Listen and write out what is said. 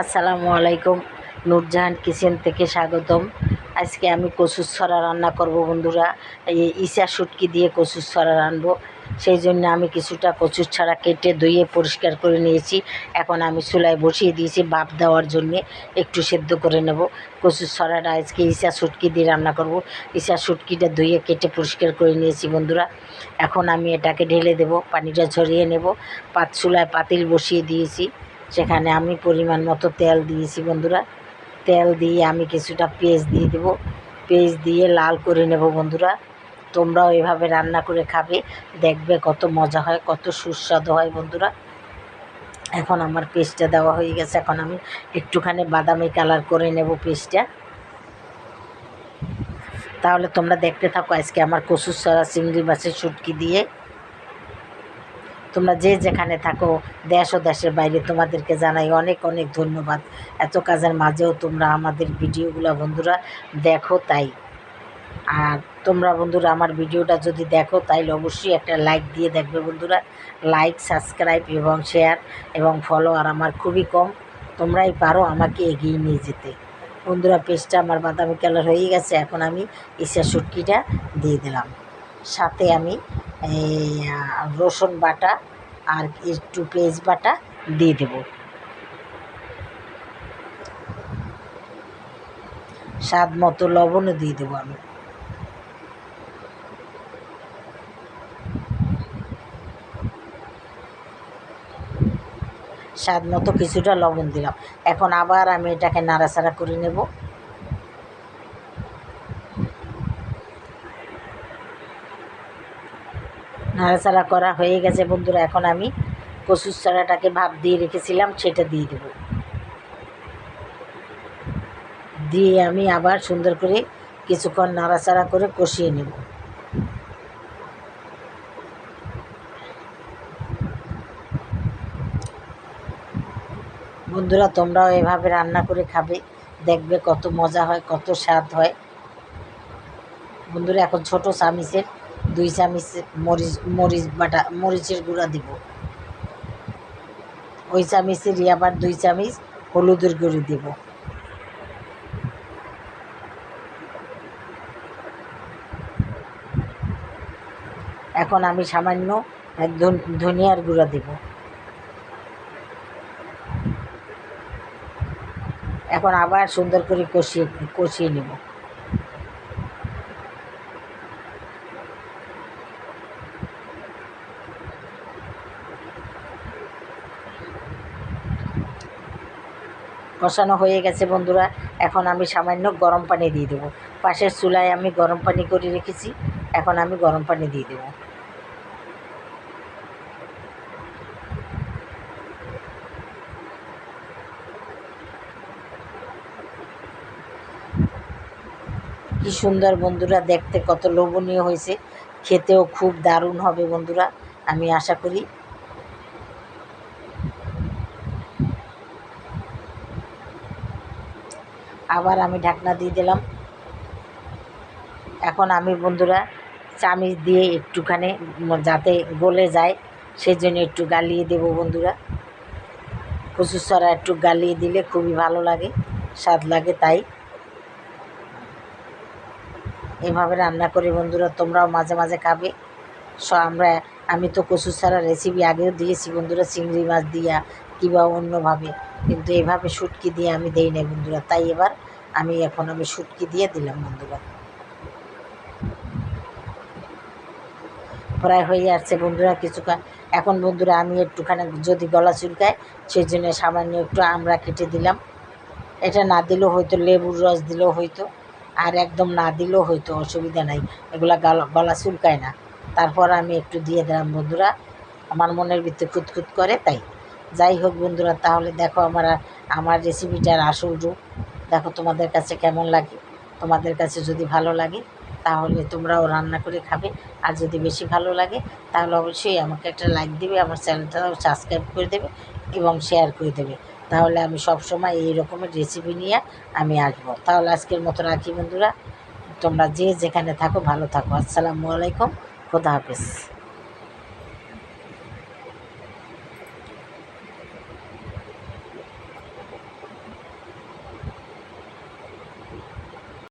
আসসালামু আলাইকুম। নূরজাহান কিচেন থেকে স্বাগতম। আজকে আমি কচুর ছড়া রান্না করব বন্ধুরা। এই ইসা শুটকি দিয়ে কচুর ছড়া রানবো সেই জন্য আমি কিছুটা কচুর ছড়া কেটে ধুয়ে পরিষ্কার করে নিয়েছি। এখন আমি চুলায় বসিয়ে দিয়েছি বাপ দেওয়ার জন্যে। একটু সেদ্ধ করে নেব। কচুর ছড়াটা আজকে ইসা শুটকি দিয়ে রান্না করব। ইসা শুটকিটা ধুয়ে কেটে পরিষ্কার করে নিয়েছি বন্ধুরা। এখন আমি এটাকে ঢেলে দেব। পানিটা ঝরিয়ে নেব। পাত চুলায় পাতিল বসিয়ে দিয়েছি। সেখানে আমি পরিমাণ মতো তেল দিয়েছি বন্ধুরা। তেল দিয়ে আমি কিছুটা পেঁয়াজ দিয়ে দেবো। পেঁয়াজ দিয়ে লাল করে নেব বন্ধুরা। তোমরাও এভাবে রান্না করে খাবে। দেখবে কত মজা হয়, কত সুস্বাদু হয় বন্ধুরা। এখন আমার পেস্টটা দেওয়া হয়ে গেছে। এখন আমি একটুখানি বাদামি কালার করে নেব পেস্টটা। তাহলে তোমরা দেখতে থাকো আজকে আমার কচুর সরা চিংড়ি মাছের শুটকি দিয়ে। তোমরা যে যেখানে থাকো, দেশ ও দেশের বাইরে তোমাদেরকে জানাই অনেক অনেক ধন্যবাদ। এত কাজের মাঝেও তোমরা আমাদের ভিডিওগুলো বন্ধুরা দেখো তাই। আর তোমরা বন্ধুরা আমার ভিডিওটা যদি দেখো, তাইলে অবশ্যই একটা লাইক দিয়ে দেখবে বন্ধুরা। লাইক, সাবস্ক্রাইব এবং শেয়ার এবং ফলোয়ার আমার খুবই কম। তোমরাই পারো আমাকে এগিয়ে নিয়ে যেতে। বন্ধুরা পেস্টটা আমার বাদামি কালার হয়ে গেছে। এখন আমি ইসা শুটকিটা দিয়ে দিলাম। সাথে আমি এই রসুন বাটা আর একটু পেঁয়াজ বাটা দিয়ে দেব। স্বাদ মতো লবণও দিয়ে দেবো আমি। স্বাদ মতো কিছুটা লবণ দিলাম। এখন আবার আমি এটাকে নাড়াচাড়া করে নেব। নাড়াচাড়া করা হয়ে গেছে বন্ধুরা, এখন আমি কচুর চারাটাকে ভাপ দিয়ে রেখেছিলাম, সেটা দিয়ে দেব। দিয়ে আমি আবার সুন্দর করে কিছুক্ষণ নাড়াচাড়া করে কষিয়ে নেব। বন্ধুরা, তোমরাও এভাবে রান্না করে খাবে, দেখবে কত মজা হয়, কত স্বাদ হয়। বন্ধুরা, এখন ছোট চামিচের দুই চামিচ মরিচ মরিচ বাটা, মরিচের গুঁড়া দিব। ওই চামিচেরই আবার দুই চামিচ হলুদের গুঁড়ি দেব। এখন আমি সামান্য ধনিয়ার গুঁড়া দেব। এখন আবার সুন্দর করে কষিয়ে কষিয়ে নেব। কষানো হয়ে গেছে, বন্ধুরা। এখন আমি সামান্য গরম পানি দিয়ে দেবো। পাশের চুলায় আমি গরম পানি করে রেখেছি। এখন আমি গরম পানি দিয়ে দেবো। কি সুন্দর বন্ধুরা, দেখতে কত লোভনীয় হয়েছে। খেতেও খুব দারুণ হবে বন্ধুরা, আমি আশা করি। আবার আমি ঢাকনা দিয়ে দিলাম। এখন আমি বন্ধুরা চামিচ দিয়ে একটুখানি যাতে গলে যায় সেই জন্য একটু গালিয়ে দেবো বন্ধুরা। কচুর সরা একটু গালিয়ে দিলে খুবই ভালো লাগে, স্বাদ লাগে তাই। এভাবে রান্না করে বন্ধুরা তোমরাও মাঝে মাঝে খাবে। স, আমরা, আমি তো কচু ছাড়া রেসিপি আগেও দিয়েছি বন্ধুরা, চিংড়ি মাছ দিয়া কিংবা অন্যভাবে। কিন্তু এভাবে শুটকি দিয়ে আমি দেই না বন্ধুরা। তাই এবার আমি এখন আমি শুটকি দিয়ে দিলাম বন্ধুরা। প্রায় হয়ে যাচ্ছে বন্ধুরা কিছুক্ষণ। এখন বন্ধুরা আমি একটুখানি যদি গলা চুলকায়, সেই জন্য সামান্য একটু আমরা কেটে দিলাম। এটা না দিলেও হয়তো লেবুর রস দিলেও হয়তো, আর একদম না দিলেও হয়তো অসুবিধা নাই। এগুলা গলা গলা চুলকায় না। তারপর আমি একটু দিয়ে দিলাম বন্ধুরা। আমার মনের ভিতরে খুঁতখুত করে তাই। যাই হোক বন্ধুরা, তাহলে দেখো আমার আমার রেসিপিটার আসল রূপ। দেখো তোমাদের কাছে কেমন লাগে? তোমাদের কাছে যদি ভালো লাগে, তাহলে তোমরাও রান্না করে খাবে। আর যদি বেশি ভালো লাগে, তাহলে অবশ্যই আমাকে একটা লাইক দেবে, আমার চ্যানেলটাও সাবস্ক্রাইব করে দেবে এবং শেয়ার করে দেবে। তাহলে আমি সব সময় এই রকমের রেসিপি নিয়ে আমি আসব। তাহলে আজকের মতো রাখি বন্ধুরা। তোমরা যে যেখানে থাকো, ভালো থাকো। আসসালামু আলাইকুম। খোদা হাফেজ।